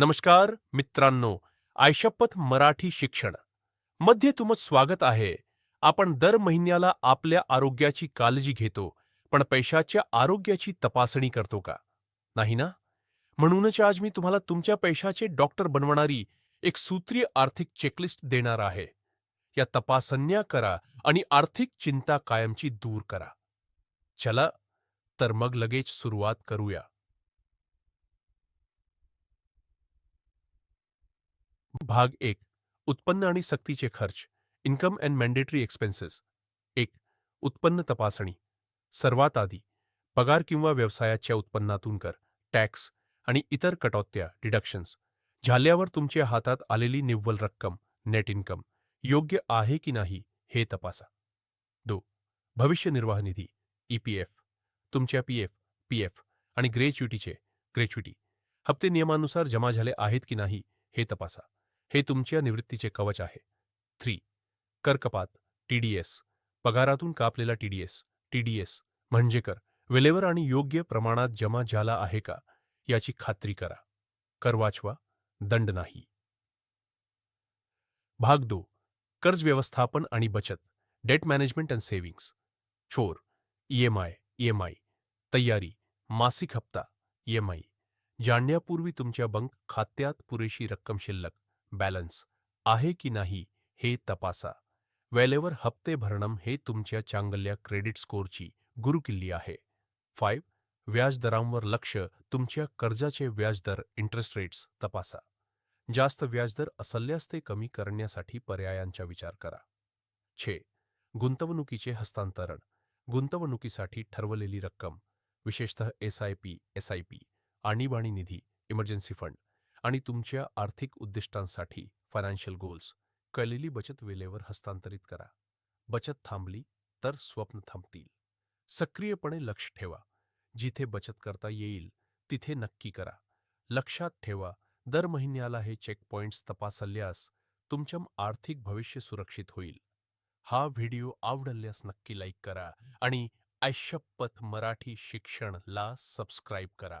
नमस्कार मित्रांनो आयशपथ मराठी शिक्षण. मध्ये तुमचं स्वागत आहे. आपण दर महिन्याला आपल्या आरोग्याची काळजी घेतो पण पैशाच्या आरोग्याची तपासणी करतो का? नाही ना? म्हणूनच आज मी तुम्हाला तुमच्या पैशाचे डॉक्टर बनवणारी एक सूत्रीय आर्थिक चेकलिस्ट देणार आहे. या तपासण्या करा आणि आर्थिक चिंता कायमची दूर करा. चला तर मग लगेच सुरुवात करूया. भाग एक उत्पन्न आणि सक्तीचे खर्च इन्कम अँड मॅन्डेटरी एक्सपेन्सेस एक उत्पन्न तपासणी. सर्वात आधी पगार किंवा व्यवसायाच्या उत्पन्नातून कर टॅक्स आणि इतर कटौत्या डिडक्शन्स झाल्यावर तुमच्या हातात आलेली निव्वळ रक्कम नेट इन्कम योग्य आहे की नाही हे तपासा. दो भविष्य निर्वाह निधी ईपीएफ तुमच्या पी एफ पी एफ आणि ग्रेच्युटीचे ग्रेच्युटी हप्ते नियमानुसार जमा झाले आहेत की नाही हे तपासा. हे तुमच्या निवृत्तीचे कवच आहे. थ्री. कर कपात टीडीएस. पगारातून कापलेला टीडीएस. टीडीएस. म्हणजे कर. वेळेवर आणि योग्य प्रमाणात जमा झाला आहे का? याची खात्री करा. कर वाचवा. दंड नाही. भाग दो. कर्ज व्यवस्थापन आणि बचत. Debt management and savings. चोर ईएमआय ईएमआय तयारी. मासिक हप्ता ईएमआय जाणण्यापूर्वी तुमच्या बँक खात्यात पुरेशी रक्कम शिल्लक. बॅलन्स आहे की नाही हे तपासा. वेळेवर हप्ते भरणं हे तुमच्या चांगल्या क्रेडिट स्कोअरची गुरुकिल्ली आहे. फाईव्ह. व्याजदरांवर लक्ष तुमच्या कर्जाचे व्याजदर इंटरेस्ट रेट्स तपासा. जास्त व्याजदर असल्यास ते कमी करण्यासाठी पर्यायांचा विचार करा. छे. गुंतवणुकीचे हस्तांतरण. गुंतवणुकीसाठी ठरवलेली रक्कम विशेषतः S I P S I P आणीबाणी निधी इमर्जन्सी फंड आणि तुमच्या आर्थिक उद्दिष्टांसाठी फायनान्शियल गोल्स कळलेली बचत वेळेवर हस्तांतरित करा. बचत थांबली तर स्वप्न थांबतील. सक्रियपणे लक्ष ठेवा. जिथे बचत करता येईल तिथे नक्की करा. लक्षात ठेवा दर महिन्याला हे चेकपॉइंट्स तपासल्यास तुमच्या आर्थिक भविष्य सुरक्षित होईल. हा व्हिडिओ आवडल्यास नक्की लाईक करा आणि ऐशपथ मराठी शिक्षणला सबस्क्राईब करा.